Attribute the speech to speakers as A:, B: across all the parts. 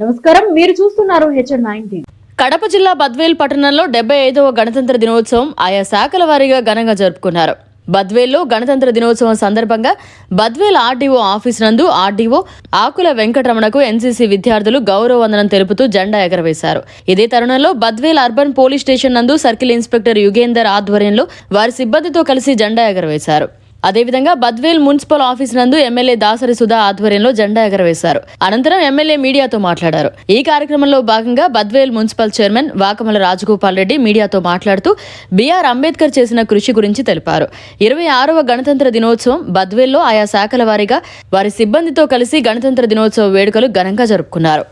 A: నమస్కారం. మీరు చూస్తున్నారు హెచ్ఎన్ నైన్టీ
B: కడప జిల్లా బద్వేల్ పట్టణంలో డెబ్బై ఐదవ గణతంత్ర దినోత్సవం ఆయా శాఖల వారీగా ఘనంగా జరుపుకున్నారు. బద్వేల్లో గణతంత్ర దినోత్సవం సందర్భంగా బద్వేల్ ఆర్డీఓ ఆఫీస్ నందు ఆర్డీఓ ఆకుల వెంకటరమణకు ఎన్సీసీ విద్యార్థులు గౌరవ వందనం తెలుపుతూ జెండా ఎగరవేశారు. ఇదే తరుణంలో బద్వేల్ అర్బన్ పోలీస్ స్టేషన్ నందు సర్కిల్ ఇన్స్పెక్టర్ యుగేందర్ ఆధ్వర్యంలో వారి సిబ్బందితో కలిసి జెండా ఎగరవేశారు. అదేవిధంగా బద్వేల్ మున్సిపల్ ఆఫీస్ నందు ఎమ్మెల్యే దాసరి సుధా ఆధ్వర్యంలో జెండా ఎగరవేశారు. అనంతరం ఎమ్మెల్యే మీడియాతో మాట్లాడారు. ఈ కార్యక్రమంలో భాగంగా బద్వేల్ మున్సిపల్ చైర్మన్ వాకమల రాజగోపాల్ రెడ్డి మీడియాతో మాట్లాడుతూ బీఆర్ అంబేద్కర్ చేసిన కృషి గురించి తెలిపారు. ఇరవై ఆరవ గణతంత్ర దినోత్సవం బద్వేల్లో ఆయా శాఖల వారీగా వారి సిబ్బందితో కలిసి గణతంత్ర దినోత్సవ వేడుకలు ఘనంగా జరుపుకున్నారు.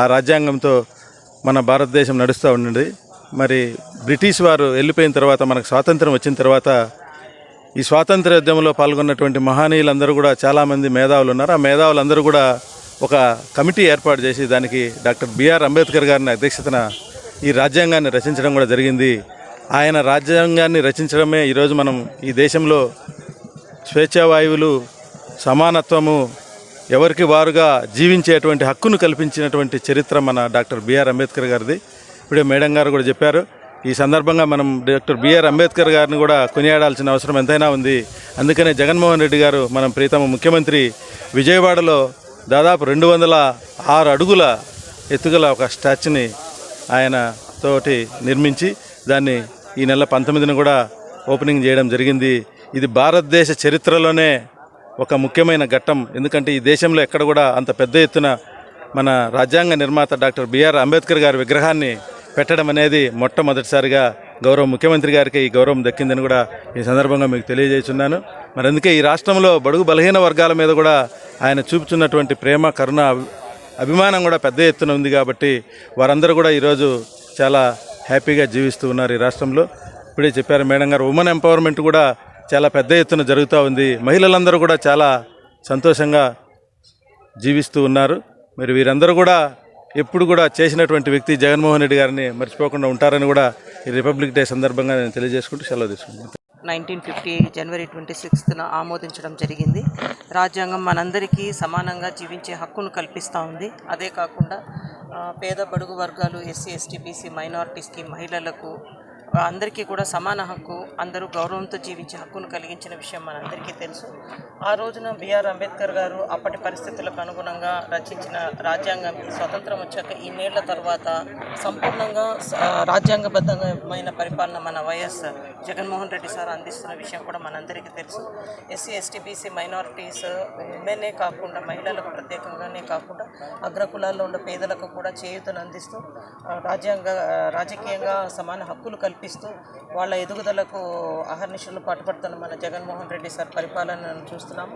C: ఆ రాజ్యాంగంతో మన భారతదేశం నడుస్తూ ఉండండి మరి బ్రిటిష్ వారు వెళ్ళిపోయిన తర్వాత మనకు స్వాతంత్రం వచ్చిన తర్వాత ఈ స్వాతంత్ర ఉద్యమంలో పాల్గొన్నటువంటి మహనీయులందరూ కూడా చాలామంది మేధావులు ఉన్నారు. ఆ మేధావులందరూ కూడా ఒక కమిటీ ఏర్పాటు చేసి దానికి డాక్టర్ బిఆర్ అంబేద్కర్ గారిని అధ్యక్షతన ఈ రాజ్యాంగాన్ని రచించడం కూడా జరిగింది. ఆయన రాజ్యాంగాన్ని రచించడమే ఈరోజు మనం ఈ దేశంలో స్వేచ్ఛావాయువులు సమానత్వము ఎవరికి వారుగా జీవించేటువంటి హక్కును కల్పించినటువంటి చరిత్ర మన డాక్టర్ బిఆర్ అంబేద్కర్ గారిది. ఇప్పుడే మేడం గారు కూడా చెప్పారు. ఈ సందర్భంగా మనం డాక్టర్ బిఆర్ అంబేద్కర్ గారిని కూడా కొనియాడాల్సిన అవసరం ఎంతైనా ఉంది. అందుకనే జగన్మోహన్ రెడ్డి గారు మనం ప్రీతమ ముఖ్యమంత్రి విజయవాడలో దాదాపు రెండు వందల ఆరు అడుగుల ఎత్తుగల ఒక స్టాచ్యుని ఆయన తోటి నిర్మించి దాన్ని ఈ నెల పంతొమ్మిదిన కూడా ఓపెనింగ్ చేయడం జరిగింది. ఇది భారతదేశ చరిత్రలోనే ఒక ముఖ్యమైన ఘట్టం. ఎందుకంటే ఈ దేశంలో ఎక్కడ కూడా అంత పెద్ద ఎత్తున మన రాజ్యాంగ నిర్మాత డాక్టర్ బిఆర్ అంబేద్కర్ గారి విగ్రహాన్ని పెట్టడం అనేది మొట్టమొదటిసారిగా గౌరవ ముఖ్యమంత్రి గారికి ఈ గౌరవం దక్కిందని కూడా ఈ సందర్భంగా మీకు తెలియజేస్తున్నాను. మరి అందుకే ఈ రాష్ట్రంలో బడుగు బలహీన వర్గాల మీద కూడా ఆయన చూపుతున్నటువంటి ప్రేమ కరుణ అభి- అభిమానం కూడా పెద్ద ఎత్తున ఉంది కాబట్టి వారందరూ కూడా ఈరోజు చాలా హ్యాపీగా జీవిస్తూ ఉన్నారు ఈ రాష్ట్రంలో. ఇప్పుడే చెప్పారు మేడం గారు ఉమెన్ ఎంపవర్మెంట్ కూడా చాలా పెద్ద ఎత్తున జరుగుతూ ఉంది. మహిళలందరూ కూడా చాలా సంతోషంగా జీవిస్తూ ఉన్నారు. మరి వీరందరూ కూడా ఎప్పుడు కూడా చేసినటువంటి వ్యక్తి జగన్మోహన్ రెడ్డి గారిని మర్చిపోకుండా ఉంటారని కూడా ఈ రిపబ్లిక్ డే సందర్భంగా నేను తెలియజేసుకుంటూ సెలవు తీసుకుంటాను
D: నైన్టీన్ ఫిఫ్టీ జనవరి ట్వంటీ సిక్స్త్న ఆమోదించడం జరిగింది. రాజ్యాంగం మనందరికీ సమానంగా జీవించే హక్కును కల్పిస్తూ ఉంది. అదే కాకుండా పేద బడుగు వర్గాలు ఎస్సీ ఎస్టీ బీసీ మైనారిటీస్కి మహిళలకు అందరికీ కూడా సమాన హక్కు అందరూ గౌరవంతో జీవించే హక్కును కలిగించిన విషయం మనందరికీ తెలుసు. ఆ రోజున బిఆర్ అంబేద్కర్ గారు అప్పటి పరిస్థితులకు అనుగుణంగా రచించిన రాజ్యాంగం స్వతంత్రం వచ్చాక ఈ నేళ్ళ తర్వాత సంపూర్ణంగా రాజ్యాంగబద్ధమైన పరిపాలన మన వైఎస్ జగన్మోహన్ రెడ్డి సార్ అందిస్తున్న విషయం కూడా మనందరికీ తెలుసు. ఎస్సీ ఎస్టీ బీసీ మైనారిటీస్ ఉమెనే కాకుండా మహిళలకు ప్రత్యేకంగానే కాకుండా అగ్రకులాల్లో ఉన్న పేదలకు కూడా చేయూతను అందిస్తూ రాజ్యాంగ రాజకీయంగా సమాన హక్కులు కల్పిస్తూ వాళ్ళ ఎదుగుదలకు అహర్నిశలు పాటుపడుతున్న మన జగన్మోహన్ రెడ్డి సార్ పరిపాలనను చూస్తున్నాము.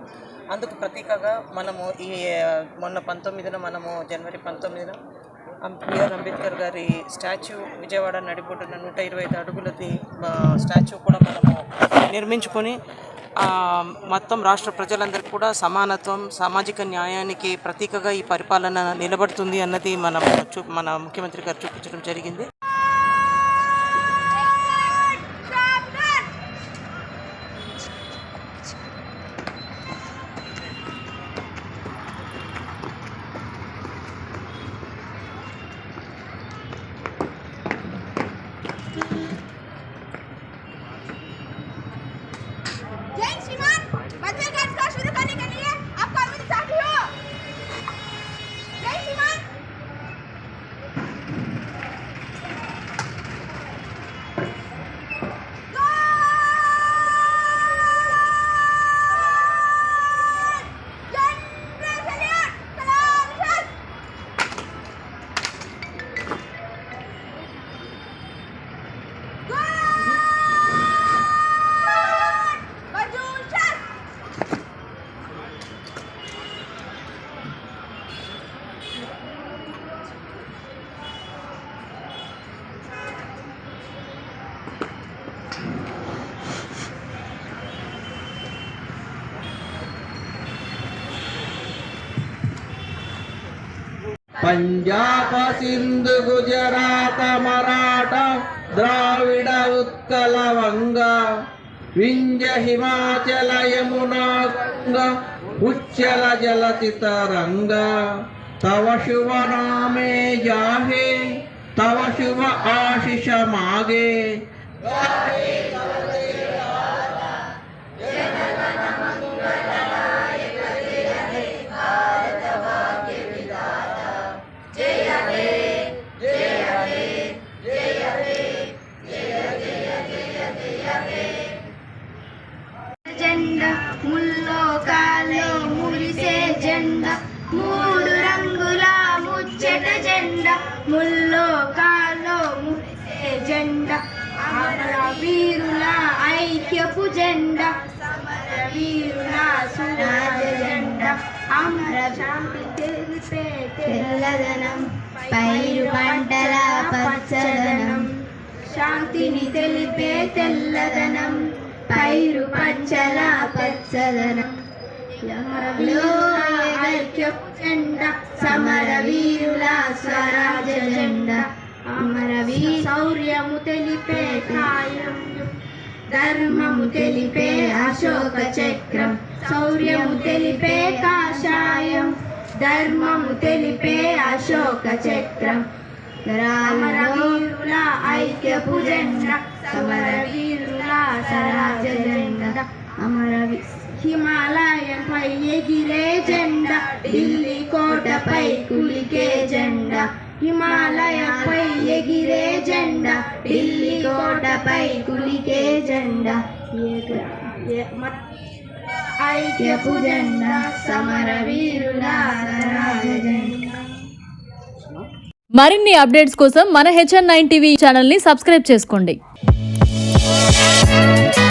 D: అందుకు ప్రతీకగా మనము ఈ మొన్న పంతొమ్మిదిన మనము జనవరి పంతొమ్మిదిన బిఆర్ అంబేద్కర్ గారి స్టాచ్యూ విజయవాడ నడిబొడ్డున నూట ఇరవై ఐదు అడుగులది స్టాచ్యూ కూడా మనము నిర్మించుకొని మొత్తం రాష్ట్ర ప్రజలందరికీ కూడా సమానత్వం సామాజిక న్యాయానికి ప్రతీకగా ఈ పరిపాలన నిలబడుతుంది అన్నది మనం చూ మన ముఖ్యమంత్రి గారు చూపించడం జరిగింది.
E: everyone.
F: పంజాబ సింధు గుజరాత మరాఠ ద్రావిడ ఉత్కల వంగ వింజ హిమాచల యమునాంగ ఉచ్చల జలచితరంగ తవ శుభ నామే జాహే తవ శుభ ఆశిష
E: మాగే. ముల్లోకాల్లో మురిసే జెండా మూడు రంగుల ముచ్చట జెండా ముల్లోకాల్లో మురిసే జెండా అమర వీరుల ఐక్యపు జెండా సమర వీరుల సురాజ జెండా అమర శాంతి తెలిపే తెల్లదనం పైరు పంటల పచ్చదనం శాంతిని తెలిపే తెల్లదనం. పైరు పచ్చల పచ్చదనం ఐక్యపు జెండా సమర వీరుల స్వరాజ జెండా అమరవీ శౌర్యము తెలిపే కాయం ధర్మము తెలిపే అశోక చక్రం శౌర్యము తెలిపే కాషాయం ధర్మము తెలిపే అశోక చక్రం రామర వీరుల ఐక్యపు జెండా సమర వీరుల సరాజ జెండా అమర హిమాలయంపై ఎగిరే జెండా ఢిల్లీ కోటపై కులికే జెండా హిమాలయంపై ఎగిరే జెండా ఢిల్లీ కోటపై కులికే జెండా. ఐక్యపు జెండా సమర వీరుల
B: మరిన్ని అప్డేట్స్ కోసం మన హెచ్ఎన్ నైన్ టీవీ ఛానల్ని సబ్స్క్రైబ్ చేసుకోండి. Música